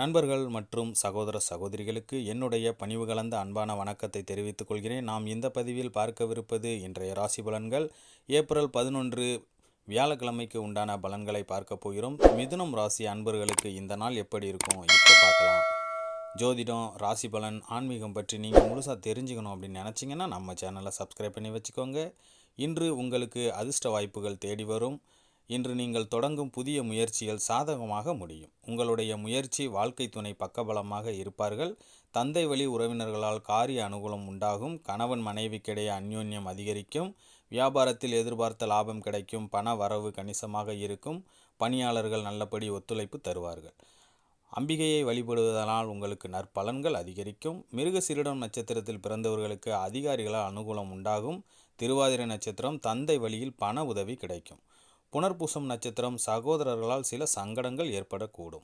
நண்பர்கள் மற்றும் சகோதர சகோதரிகளுக்கு என்னுடைய பணிவு கலந்த அன்பான வணக்கத்தை தெரிவித்துக் கொள்கிறேன். நாம் இந்த பதிவில் பார்க்கவிருப்பது இன்றைய ராசி பலன்கள். ஏப்ரல் பதினொன்று வியாழக்கிழமைக்கு உண்டான பலன்களை பார்க்க போகிறோம். மிதுனம் ராசி அன்பர்களுக்கு இந்த நாள் எப்படி இருக்கும்? இப்போ பார்க்கலாம். ஜோதிடம் ராசி பலன் ஆன்மீகம் பற்றி நீங்கள் முழுசாக தெரிஞ்சுக்கணும் அப்படின்னு நினச்சிங்கன்னா நம்ம சேனலை சப்ஸ்கிரைப் பண்ணி வச்சுக்கோங்க. இன்று உங்களுக்கு அதிர்ஷ்ட வாய்ப்புகள் தேடி வரும். இன்று நீங்கள் தொடங்கும் புதிய முயற்சிகள் சாதகமாக முடியும். உங்களுடைய முயற்சி வாழ்க்கை துணை பக்கபலமாக இருப்பார்கள். தந்தை வழி உறவினர்களால் காரிய அனுகூலம் உண்டாகும். கணவன் மனைவிக்கிடையே அந்யோன்யம் அதிகரிக்கும். வியாபாரத்தில் எதிர்பார்த்த லாபம் கிடைக்கும். பண வரவு கணிசமாக இருக்கும். பணியாளர்கள் நல்லபடி ஒத்துழைப்பு தருவார்கள். அம்பிகையை வழிபடுவதனால் உங்களுக்கு நற்பலன்கள் அதிகரிக்கும். மிருகசீரிடம் நட்சத்திரத்தில் பிறந்தவர்களுக்கு அதிகாரிகளால் அனுகூலம் உண்டாகும். திருவாதிரை நட்சத்திரம் தந்தை வழியில் பண உதவி கிடைக்கும். புனர்பூசம் நட்சத்திரம் சகோதரர்களால் சில சங்கடங்கள் ஏற்படக்கூடும்.